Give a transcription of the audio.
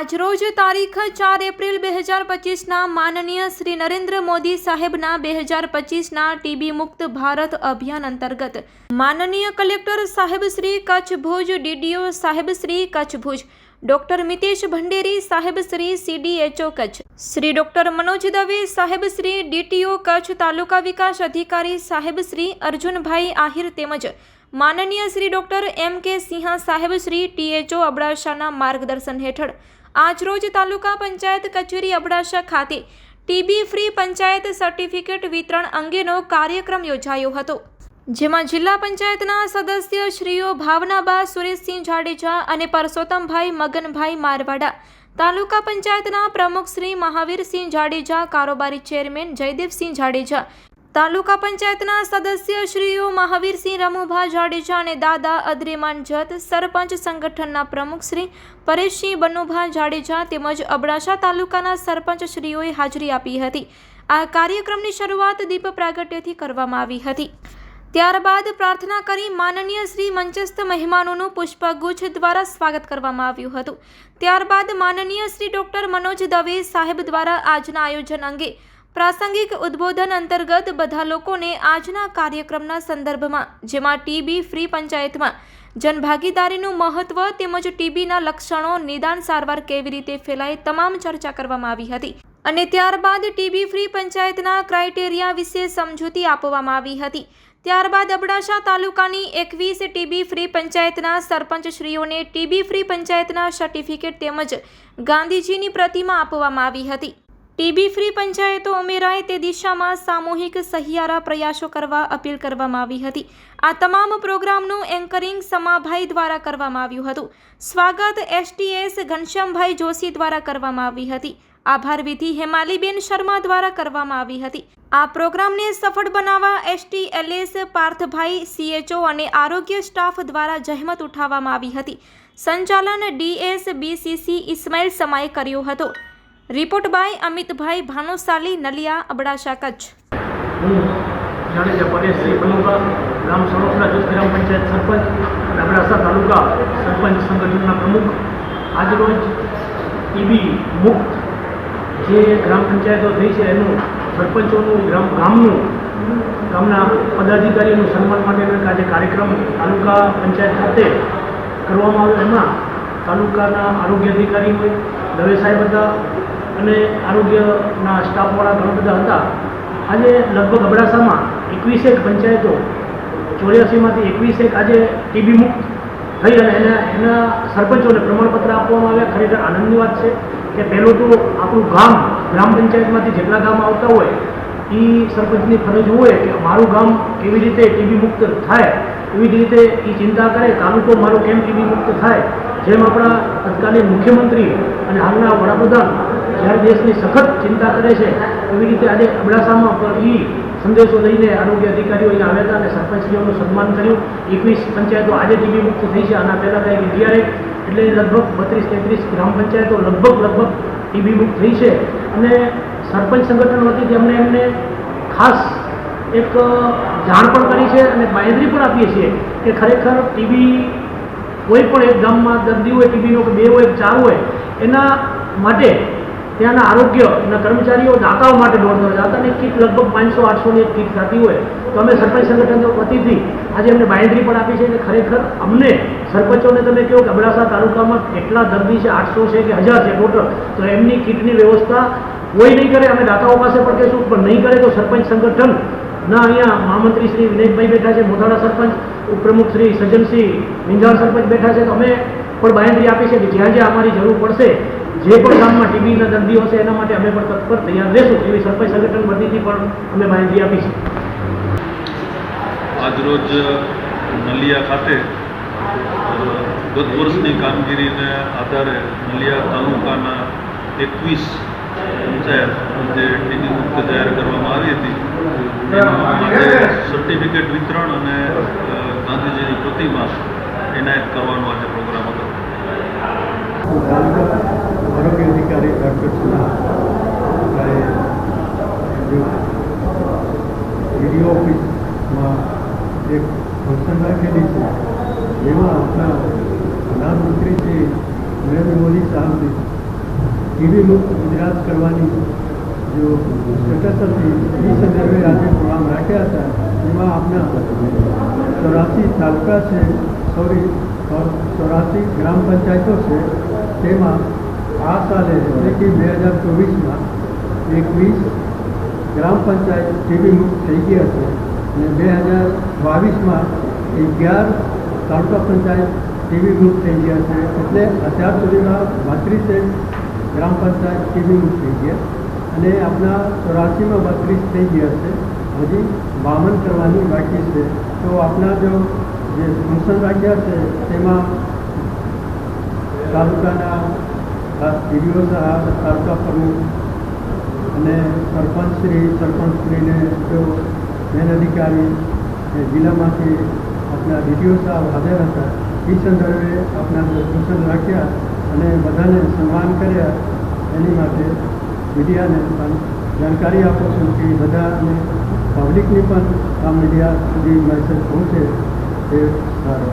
આજરોજ તારીખ ચાર એપ્રિલ બે હજાર પચીસના માનનીય શ્રી નરેન્દ્ર મોદી સાહેબના બે હજાર પચીસના ટીબી મુક્ત ભારત અભિયાન અંતર્ગત. માનનીય કલેક્ટર સાહેબ શ્રી કચ્છ ભુજ ડીડીઓ સાહેબ શ્રી કચ્છ ભુજ ડોક્ટર મિતેશ ભંડેરી સાહેબ શ્રી સીડીએચઓ કચ્છ, શ્રી ડોક્ટર મનોજ દવે સાહેબ શ્રી ડીટીઓ કચ્છ તાલુકા વિકાસ અધિકારી સાહેબ શ્રી અર્જુનભાઈ આહિર તેમજ માનનીય શ્રી ડોક્ટર એમ કે સિંહા સાહેબ શ્રી ટીએચઓ અબડાસાના માર્ગદર્શન હેઠળ આજરોજ તાલુકા પંચાયત કચેરી અબડાસા ખાતે ટીબી ફ્રી પંચાયત સર્ટિફિકેટ વિતરણ અંગેનો કાર્યક્રમ યોજાયો હતો, જેમાં જિલ્લા પંચાયતના સદસ્ય શ્રીઓ ભાવનાબા, સુરેશસિંહ જાડેજા અને પરસોત્તમભાઈ મગનભાઈ મારવાડા, તાલુકા પંચાયતના પ્રમુખ શ્રી મહાવીરસિંહ જાડેજા, કારોબારી ચેરમેન જયદેવસિંહ જાડેજા તાલુકા પંચાયતના સદસ્ય શ્રીઓ મહાવીરસિંહ રમુભા જાડેજા અને દાદા અદ્રેમાન જત, સરપંચ સંગઠનના પ્રમુખ શ્રી પરેશસિંહ બનુભા જાડેજા તેમજ અબડાસા તાલુકાના સરપંચ શ્રીઓએ હાજરી આપી હતી. આ કાર્યક્રમની શરૂઆત દીપ પ્રાગટ્યથી કરવામાં આવી હતી. ત્યારબાદ પ્રાર્થના કરી માનનીય શ્રી મંચસ્થ મહેમાનોનું પુષ્પગુચ્છ દ્વારા સ્વાગત કરવામાં આવ્યું હતું. ત્યારબાદ માનનીય શ્રી ડોક્ટર મનોજ દવે સાહેબ દ્વારા આજના આયોજન અંગે પ્રાસંગિક ઉદ્બોધન અંતર્ગત બધા લોકોને આજના કાર્યક્રમના સંદર્ભમાં, જેમાં ટીબી ફ્રી પંચાયતમાં, જનભાગીદારીનું મહત્વ તેમજ ટીબીના લક્ષણો નિદાન સારવાર કેવી રીતે ફેલાય તમામ ચર્ચા કરવામાં આવી હતી અને ત્યારબાદ ટીબી ફ્રી પંચાયતના ક્રાઇટેરિયા વિશે સમજૂતી આપવામાં આવી હતી. ત્યારબાદ અબડાસા તાલુકાની એકવીસ ટીબી ફ્રી પંચાયતના સરપંચશ્રીઓને ટીબી ફ્રી પંચાયતના સર્ટિફિકેટ તેમજ ગાંધીજીની પ્રતિમા આપવામાં આવી હતી. ટીબી ફ્રી પંચાયતો ઉમેરાય તે દિશામાં સામૂહિક સહિયારા પ્રયાસો કરવા અપીલ કરવામાં આવી હતી. આ તમામ પ્રોગ્રામનું એન્કરિંગ સમાભાઈ દ્વારા કરવામાં આવ્યું હતું. સ્વાગત એસટીએસ ઘનશ્યામભાઈ જોશી દ્વારા કરવામાં આવી હતી. આભાર વિધિ હેમાલીબેન શર્મા દ્વારા કરવામાં આવી હતી. આ પ્રોગ્રામને સફળ બનાવવા એસટી એલએસ પાર્થભાઈ, સીએચઓ અને આરોગ્ય સ્ટાફ દ્વારા જહેમત ઉઠાવવામાં આવી હતી. સંચાલન ડીએસ બીસીસી ઇસ્માઇલ સમાએ કર્યો હતો. Report by Amitbhai Bhanushali, Naliya, Abdasa, Kutch. હું જાડેજા પરેશસિંહ બલુકા, ગ્રામ સણોસરા જૂથ ગ્રામ પંચાયત સરપંચ અને અબડાસા તાલુકા સરપંચ સંગઠનના પ્રમુખ. આજરોજ ટીબી મુક્ત જે ગ્રામ પંચાયતો થઈ છે, એનું સરપંચોનું ગ્રામ, ગામનું, ગામના પદાધિકારીઓનું સન્માન માટેનો આજે કાર્યક્રમ તાલુકા પંચાયત ખાતે કરવામાં આવ્યો. એમાં તાલુકાના આરોગ્ય અધિકારી હોય દવે સાહેબ હતા અને આરોગ્યના સ્ટાફવાળા ઘણા બધા હતા. આજે લગભગ અબડાસામાં એકવીસેક પંચાયતો, ચોર્યાસીમાંથી એકવીસેક આજે ટીબી મુક્ત થઈ અને એના એના સરપંચોને પ્રમાણપત્ર આપવામાં આવ્યા. ખરેખર આનંદની વાત છે કે પહેલું તો આપણું ગામ ગ્રામ પંચાયતમાંથી જેટલા ગામ આવતા હોય એ સરપંચની ફરજ હોય કે મારું ગામ કેવી રીતે ટીબી મુક્ત થાય, એવી જ રીતે એ ચિંતા કરે તાલુકો મારો કેમ ટીબી મુક્ત થાય. જેમ આપણા તત્કાલીન મુખ્યમંત્રી અને હાલના વડાપ્રધાન જ્યારે દેશની સખત ચિંતા કરે છે. એવી રીતે આજે અબડાસામાં પણ એ સંદેશો લઈને આરોગ્ય અધિકારીઓ અહીંયા આવ્યા હતા અને સરપંચશ્રીઓનું સન્માન કર્યું. એકવીસ પંચાયતો આજે ટીબી મુક્ત થઈ છે. આના પહેલાં કંઈક ડીઆરએ એટલે લગભગ બત્રીસ તેત્રીસ ગ્રામ પંચાયતો લગભગ લગભગ ટીબી મુક્ત થઈ છે. અને સરપંચ સંગઠન વતી અમને એમને ખાસ એક જાણ પણ કરી છે અને બાંયધરી પણ આપીએ છીએ કે ખરેખર ટીબી કોઈ પણ એક ગામમાં દર્દી હોય, ટીબીનો કે બે હોય ચાર હોય, એના માટે ત્યાંના આરોગ્યના કર્મચારીઓ દાતાઓ માટે દોડતા હોય દાતાની કીટ લગભગ પાંચસો આઠસોની એક કીટ થતી હોય. તો અમે સરપંચ સંગઠન વતીથી આજે અમને બાંયધરી પણ આપી છે કે ખરેખર અમને સરપંચોને તમે કહો કે અબડાસા તાલુકામાં કેટલા દર્દી છે, આઠસો છે કે હજાર છે ટોટલ, તો એમની કીટની વ્યવસ્થા કોઈ નહીં કરે, અમે દાતાઓ પાસે પણ કહીશું, પણ નહીં કરે તો સરપંચ સંગઠન ના અહીંયા મહામંત્રી શ્રી વિનેશભાઈ બેઠા છે મોધાડા સરપંચ, ઉપપ્રમુખ શ્રી સજ્જનસિંહ મિંજાળ સરપંચ બેઠા છે, તો અમે પણ બાંયધરી આપી છે કે જ્યાં જ્યાં અમારી જરૂર પડશે જે પણ ગામમાં ટીબીના દર્દીઓ હશે એના માટે અમે પણ તત્પર તૈયાર રહેશું. એવી સરપંચ સંગઠન બધીથી પણ અમે માહિતી આપીશું. આજરોજ નલિયા ખાતે ગત વર્ષની કામગીરીને આધારે નલિયા તાલુકાના એકવીસ પંચાયત જે ટીબી મુક્ત જાહેર કરવામાં આવી હતી. સર્ટિફિકેટ વિતરણ અને ગાંધીજીની પ્રતિમા એનાયત કરવાનો આજે પ્રોગ્રામ હતો. સીડી ઓફિસમાં એક ફંક્શન રાખેલી છે. જેમાં આપણા પ્રધાનમંત્રી શ્રી નરેન્દ્ર મોદી સાહેબની ટીવી મુક્ત ગુજરાત કરવાની જો સ્ટેટસ હતી એ સંદર્ભે આજે પ્રોગ્રામ રાખ્યા હતા, એમાં આપના ચોરાસી તાલુકા છે સોરી, ચોરાસી ગ્રામ પંચાયતો છે, તેમાં આ સાલે, એટલે કે બે હજાર ચોવીસમાં એકવીસ ગ્રામ પંચાયત જેવી મુક્ત થઈ ગઈ છે. અને બે હજાર બાવીસમાં અગિયાર તાલુકા પંચાયત ટીવી મુક્ત થઈ ગયા છે. એટલે અત્યાર સુધીમાં બત્રીસેક ગ્રામ પંચાયત ટીવી મુક્ત થઈ ગયા. અને આપણા ચોરાસીમાં બત્રીસ થઈ ગયા છે. હજી બાવન કરવાની બાકી છે. તો આપણા જો જે ફંક્શન રાખ્યા છે, તેમાં તાલુકાના ડીડીઓ સાહેબ, તાલુકા પ્રમુખ અને સરપંચશ્રી, સરપંચશ્રીને મેન અધિકારી જિલ્લામાંથી આપણા ડીટીઓ સાહેબ હાજર હતા એ સંદર્ભે આપણા સૂચન રાખ્યા અને બધાને સન્માન કર્યા. એની માટે મીડિયાને પણ જાણકારી આપું છું કે બધાને પબ્લિકની પણ આ મીડિયા સુધી મેસેજ પહોંચે એ સારો.